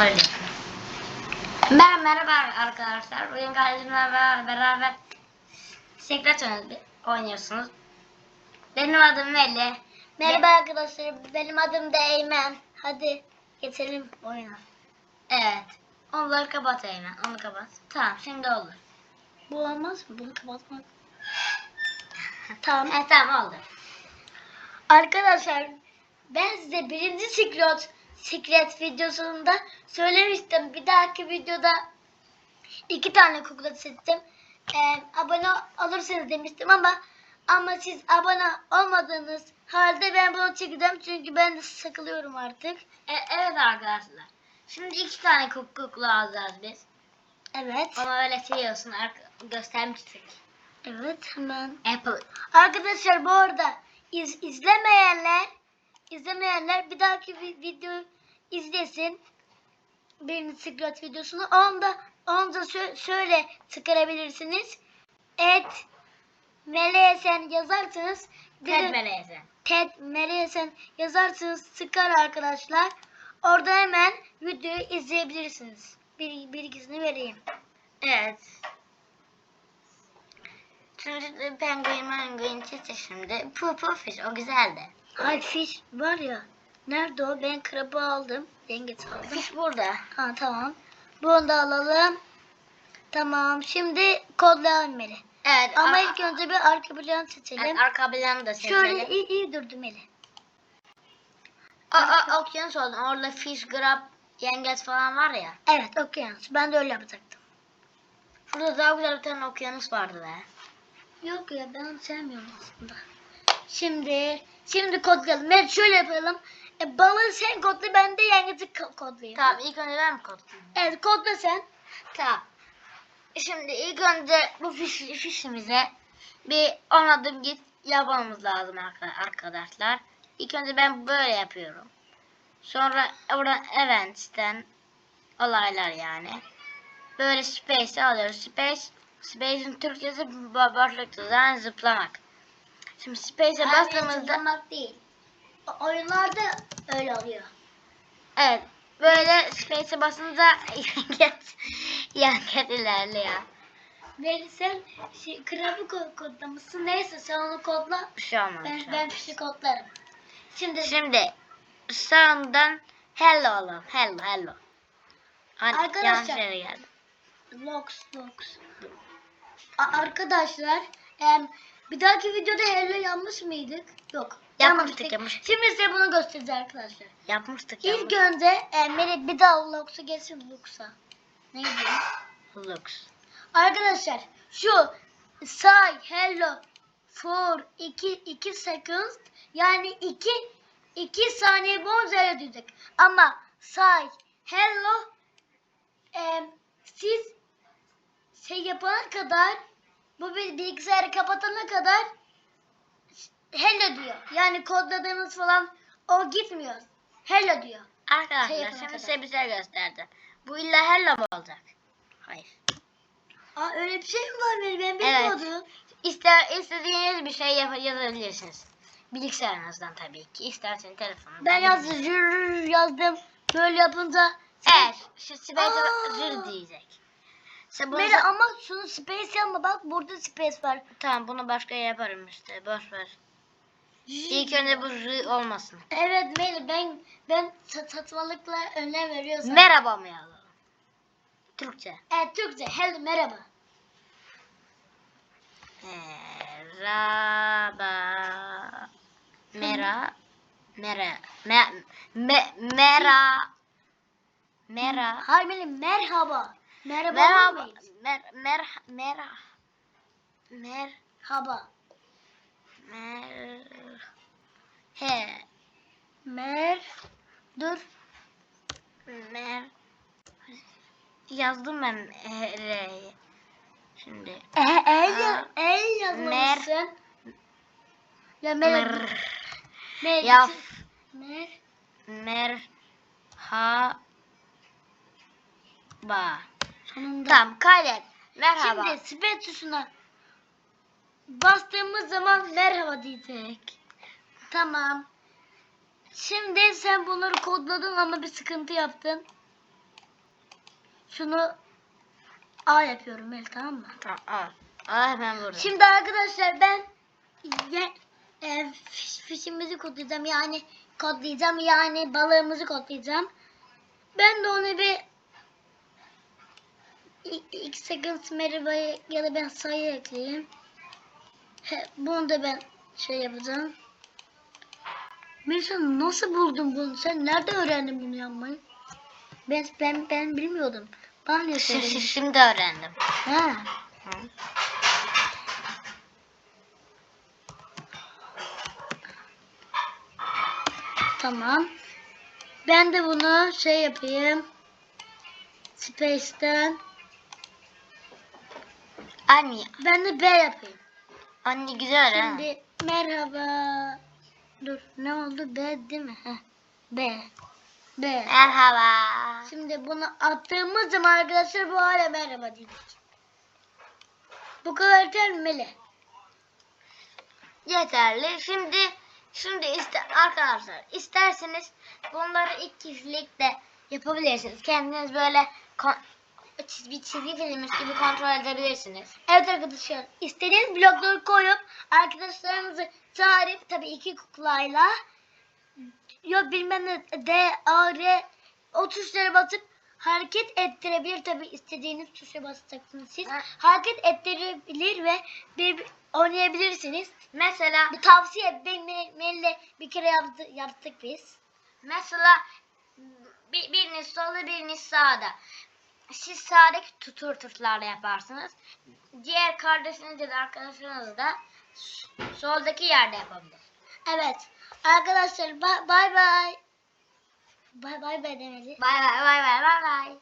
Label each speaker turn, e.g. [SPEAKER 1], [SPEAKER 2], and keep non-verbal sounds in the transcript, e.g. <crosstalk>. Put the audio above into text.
[SPEAKER 1] onları yapayım. Merhaba, merhaba arkadaşlar. Bugün kardeşimle beraber, Secret oynuyorsunuz. Benim adım Veli.
[SPEAKER 2] Merhaba arkadaşlar, benim adım da Eymen. Hadi geçelim oyuna.
[SPEAKER 1] Evet. Onları kapat Eymen. Onu kapat. Tamam şimdi olur.
[SPEAKER 2] Bu olmaz mı? Bunu kapatmak. <laughs> tamam.
[SPEAKER 1] Evet tamam oldu.
[SPEAKER 2] Arkadaşlar, ben size birinci Secret, Secret videosunda söylemiştim. Bir dahaki videoda iki tane kukla seçtim. Ee, abone olursanız demiştim ama ama siz abone olmadığınız halde ben bunu çekeceğim çünkü ben de sıkılıyorum artık.
[SPEAKER 1] E, evet arkadaşlar. Şimdi iki tane kuk kukla alacağız biz.
[SPEAKER 2] Evet.
[SPEAKER 1] Ama öyle seviyorsun. Arka, göstermiştik.
[SPEAKER 2] Evet hemen.
[SPEAKER 1] Apple.
[SPEAKER 2] Arkadaşlar bu arada iz, izlemeyenler izlemeyenler bir dahaki vi- videoyu izlesin. Birinci Secret videosunu. Onu da, onu da şö- şöyle çıkarabilirsiniz. Et Meleyesen yazarsanız
[SPEAKER 1] Ted Meleyse.
[SPEAKER 2] Ted Meleyesen yazarsanız çıkar arkadaşlar. Orada hemen videoyu izleyebilirsiniz. Bir, bilgisini vereyim.
[SPEAKER 1] Evet. Şimdi penguin penguin çizdi şimdi. Pu pu fiş o güzeldi.
[SPEAKER 2] Ay fiş var ya. Nerede o? Ben krabı aldım. Yengeç aldım.
[SPEAKER 1] Fiş burada.
[SPEAKER 2] Ha tamam. Bunu da alalım. Tamam. Şimdi kodlayalım Meli.
[SPEAKER 1] Evet.
[SPEAKER 2] Ama ilk önce bir arka planı seçelim.
[SPEAKER 1] evet, arka planı da seçelim.
[SPEAKER 2] Şöyle iyi, iyi durdu Meli.
[SPEAKER 1] Aa, okyanus oldu. Orada fish, grab, yengeç falan var ya.
[SPEAKER 2] Evet okyanus. Ben de öyle yapacaktım.
[SPEAKER 1] Şurada daha güzel bir tane okyanus vardı be.
[SPEAKER 2] Yok ya ben sevmiyorum aslında. Şimdi şimdi kodlayalım. Meli şöyle yapalım. E, balığı sen kodla ben de yengeci ko- kodlayayım.
[SPEAKER 1] Tamam ilk önce ben mi kodlayayım?
[SPEAKER 2] Evet kodla sen.
[SPEAKER 1] Tamam. Şimdi ilk önce bu fiş, fişimize bir on adım git yapmamız lazım arka- arkadaşlar. İlk önce ben böyle yapıyorum. Sonra oradan events'ten olaylar yani. Böyle space alıyoruz. Space, space'in Türkçesi ba- boşlukta yani zıplamak. Şimdi space'e bastığımızda
[SPEAKER 2] değil. Oyunlarda öyle oluyor.
[SPEAKER 1] evet böyle space'e basınca yengeç yengeç ilerliyor.
[SPEAKER 2] Meli sen şey, krabı ko- kodlamışsın. Neyse sen onu kodla.
[SPEAKER 1] Bir şey olmaz.
[SPEAKER 2] Ben, ben fişi kodlarım. Şimdi
[SPEAKER 1] Şimdi sağından hello oğlum. Hello hello. Hani
[SPEAKER 2] Arkadaşlar.
[SPEAKER 1] yanlış.
[SPEAKER 2] Lox arkadaşlar em, bir dahaki videoda hello yanlış mıydık? Yok.
[SPEAKER 1] Yapmıştık, yapmıştık.
[SPEAKER 2] Şimdi size bunu göstereceğiz arkadaşlar.
[SPEAKER 1] Yapmıştık
[SPEAKER 2] İlk önce em, Meli bir daha Lox'a geçsin Lox'a. Ne diyor?
[SPEAKER 1] Looks.
[SPEAKER 2] Arkadaşlar şu say hello for 2 2 seconds yani 2 2 saniye boyunca öyle diyecek. Ama say hello em, siz şey yapana kadar bu bilgisayarı kapatana kadar hello diyor. Yani kodladığınız falan o gitmiyor. Hello diyor. Şey
[SPEAKER 1] Arkadaşlar
[SPEAKER 2] yapana
[SPEAKER 1] şimdi
[SPEAKER 2] kadar.
[SPEAKER 1] size bir şey. Bu illa hello mu olacak? Hayır.
[SPEAKER 2] Aa öyle bir şey mi var benim? Ben
[SPEAKER 1] Evet.
[SPEAKER 2] bilmiyordum.
[SPEAKER 1] İster istediğiniz bir şey yap yazabilirsiniz. Bilgisayarınızdan tabii ki. İstersen telefonundan.
[SPEAKER 2] Ben yazdım, zür yazdım. Böyle yapınca
[SPEAKER 1] Evet. Şu space'e
[SPEAKER 2] Aa.
[SPEAKER 1] zür diyecek. İşte bunu
[SPEAKER 2] Böyle ama şunu space yapma bak burada space var.
[SPEAKER 1] Tamam bunu başka yaparım işte. Boş ver. İlk önce bu r olmasın.
[SPEAKER 2] Evet Meli ben ben satmalıkla önem veriyorsam.
[SPEAKER 1] Merhaba mı yazalım? Türkçe.
[SPEAKER 2] Evet Türkçe. Hello merhaba.
[SPEAKER 1] Merhaba. Mera. Mera. Me, me, mera. Mera.
[SPEAKER 2] Hayır Meli merhaba. Merhaba.
[SPEAKER 1] Merhaba. Mer, mer. Mer,
[SPEAKER 2] Haba.
[SPEAKER 1] mer.
[SPEAKER 2] Mer. Dur.
[SPEAKER 1] Mer. Yazdım ben e, R'yi. Şimdi.
[SPEAKER 2] E,
[SPEAKER 1] Aa.
[SPEAKER 2] ya, el yazmamışsın. Ya Meli.
[SPEAKER 1] Mer.
[SPEAKER 2] Meli.
[SPEAKER 1] Yaf.
[SPEAKER 2] Mer.
[SPEAKER 1] Mer. Ha. Ba.
[SPEAKER 2] Sonunda.
[SPEAKER 1] Tamam kaydet. Merhaba.
[SPEAKER 2] Şimdi space tuşuna bastığımız zaman merhaba diyecek. Tamam. Şimdi sen bunları kodladın ama bir sıkıntı yaptın. şunu A yapıyorum ben tamam mı?
[SPEAKER 1] Tamam al. Al hemen burada.
[SPEAKER 2] Şimdi arkadaşlar ben ye, e, fiş- fişimizi kodlayacağım yani kodlayacağım yani balığımızı kodlayacağım. Ben de onu bir i- x seconds merhaba ya da ben sayı ekleyeyim. He, bunu da ben şey yapacağım. Melisa nasıl buldun bunu? Sen nerede öğrendin bunu yapmayı? Ben ben ben bilmiyordum. Bana
[SPEAKER 1] şi-
[SPEAKER 2] söyledin?
[SPEAKER 1] Şimdi öğrendim.
[SPEAKER 2] Ha.
[SPEAKER 1] Hı.
[SPEAKER 2] Tamam. Ben de bunu şey yapayım. Space'ten.
[SPEAKER 1] Anne,
[SPEAKER 2] Ben de B yapayım.
[SPEAKER 1] anne güzel ha.
[SPEAKER 2] Şimdi merhaba. Dur ne oldu? B değil mi? Heh. B. B.
[SPEAKER 1] Merhaba.
[SPEAKER 2] Şimdi bunu attığımız zaman arkadaşlar bu hale merhaba diyecek. Bu kadar yeter mi?
[SPEAKER 1] Yeterli. Şimdi şimdi iste arkadaşlar isterseniz bunları kişilikte yapabilirsiniz. Kendiniz böyle kon- çiz- bir çizgi filmmiş gibi kontrol edebilirsiniz.
[SPEAKER 2] Evet arkadaşlar istediğiniz blokları koyup arkadaşlarınızı çağırıp tabii iki kuklayla yok bilmem ne D, A, R o tuşlara basıp hareket ettirebilir tabii istediğiniz tuşa basacaksınız siz.
[SPEAKER 1] Ha.
[SPEAKER 2] Hareket ettirebilir ve bir, bir oynayabilirsiniz.
[SPEAKER 1] Mesela
[SPEAKER 2] Bir tavsiye benim Melih'le bir kere yaptı, yaptık biz.
[SPEAKER 1] mesela bir, biriniz solda biriniz sağda. Siz sağdaki tutur tuşlarla yaparsınız. Diğer kardeşiniz ya da arkadaşınız da soldaki yerde yapabilir.
[SPEAKER 2] Evet arkadaşlar bay bay. Bay bay bay demeli.
[SPEAKER 1] Bay bay bay bay bay bay.